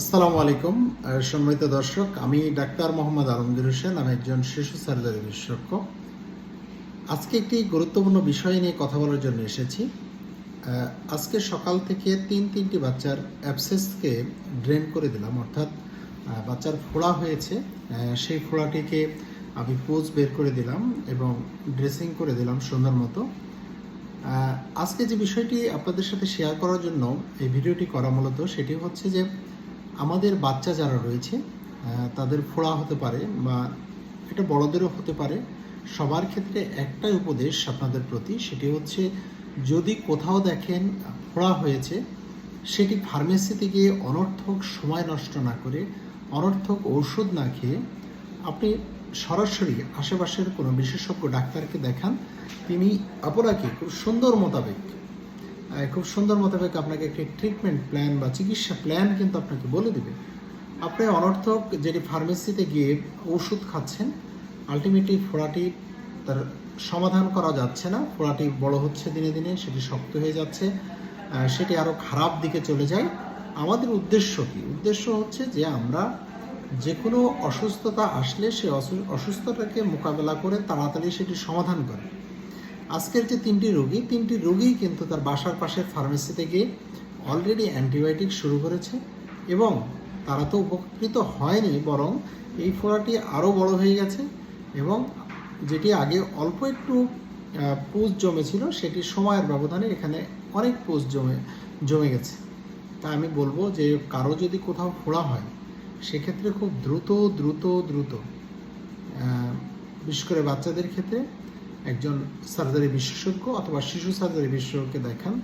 আসসালামু আলাইকুম সম্মানিত দর্শক, আমি ডাক্তার মোহাম্মদ আলমগীর হোসেন, আমি একজন শিশু সার্জারি বিশেষজ্ঞ। আজকে একটি গুরুত্বপূর্ণ বিষয় নিয়ে কথা বলার জন্য এসেছি। আজকে সকাল থেকে তিন তিনটি বাচ্চার অ্যাবসেসকে ড্রেন করে দিলাম, অর্থাৎ বাচ্চার ফোড়া হয়েছে সেই ফোড়াটিকে আমি পোজ বের করে দিলাম এবং ড্রেসিং করে দিলাম সুন্দর মতো। আজকে যে বিষয়টি আপনাদের সাথে শেয়ার করার জন্য এই ভিডিওটি করা মূলত সেটি হচ্ছে যে আমাদের বাচ্চা যারা রয়েছে তাদের ফোড়া হতে পারে বা এটা বড়দেরও হতে পারে। সবার ক্ষেত্রে একটাই উপদেশ আপনাদের প্রতি, সেটি হচ্ছে যদি কোথাও দেখেন ফোড়া হয়েছে, সেটি ফার্মেসিতে গিয়ে অনর্থক সময় নষ্ট না করে, অনর্থক ঔষধ না খেয়ে আপনি সরাসরি আশেপাশের কোনো বিশেষজ্ঞ ডাক্তারকে দেখান, তিনি আপনাকে খুব সুন্দর মোতাবেক খুব সুন্দর মোতাবেক আপনাকে একটি ট্রিটমেন্ট প্ল্যান বা চিকিৎসা প্ল্যান কিন্তু আপনাকে বলে দেবে। আপনি অনর্থক যেটি ফার্মেসিতে গিয়ে ওষুধ খাচ্ছেন আলটিমেটলি ফোড়াটি তার সমাধান করা যাচ্ছে না। ফোড়াটি বড় হচ্ছে দিনে দিনে, সেটি শক্ত হয়ে যাচ্ছে সেটি আরও খারাপ দিকে চলে যায়। আমাদের উদ্দেশ্য কি? উদ্দেশ্য হচ্ছে যে আমরা যে কোনো অসুস্থতা আসলে সে অসু- অসুস্থতাকে মোকাবেলা করে তাড়াতাড়ি সেটি সমাধান করে। আজকের যে তিনটি রোগী তিনটি রোগী কিন্তু তার বাসার পাশের ফার্মেসিতে গিয়ে অলরেডি অ্যান্টিবায়োটিক শুরু করেছে এবং তারা তো উপকৃত হয়নি, বরং এই ফোড়াটি আরও বড় হয়ে গেছে এবং যেটি আগে অল্প একটু পোজ জমেছিল, সেটি সময়ের ব্যবধানে এখানে অনেক পোজ জমে জমে গেছে। তা আমি বলব যে কারও যদি কোথাও ফোড়া হয়, সেক্ষেত্রে খুব দ্রুত দ্রুত দ্রুত বিশেষ করে বাচ্চাদের ক্ষেত্রে একজন সার্জারি বিশেষজ্ঞ অথবা শিশু সার্জারি বিশেষজ্ঞকে দেখান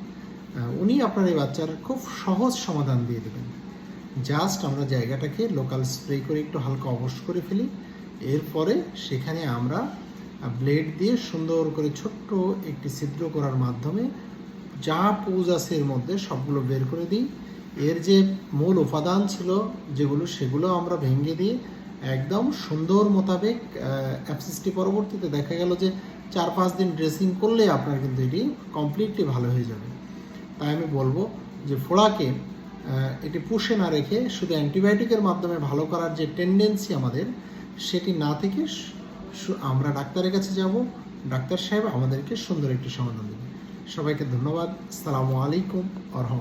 উনি আপনার এই বাচ্চার খুব সহজ সমাধান দিয়ে দেবেন। জাস্ট আমরা জায়গাটাকে লোকাল স্প্রে করে একটু হালকা অবশ করে ফেলি। এরপরে সেখানে আমরা ব্লেড দিয়ে সুন্দর করে ছোট্ট একটি ছিদ্র করার মাধ্যমে যা পুজ আছে এর মধ্যে সবগুলো বের করে দিই। এর যে মূল উপাদান ছিল যেগুলো, সেগুলো আমরা ভেঙে দিয়ে একদম সুন্দর মোতাবেক অ্যাপসিসটি পরবর্তীতে দেখা গেল যে চার পাঁচ দিন ড্রেসিং করলে আপনার কিন্তু এটি কমপ্লিটলি ভালো হয়ে যাবে। তাই আমি বলব যে ফোড়াকে এটি পুষে না রেখে শুধু অ্যান্টিবায়োটিকের মাধ্যমে ভালো করার যে টেন্ডেন্সি আমাদের, সেটি না থেকে আমরা ডাক্তারের কাছে যাব, ডাক্তার সাহেব আমাদেরকে সুন্দর একটি সমাধান দেবে সবাইকে ধন্যবাদ। আসসালামু আলাইকুম আরহাম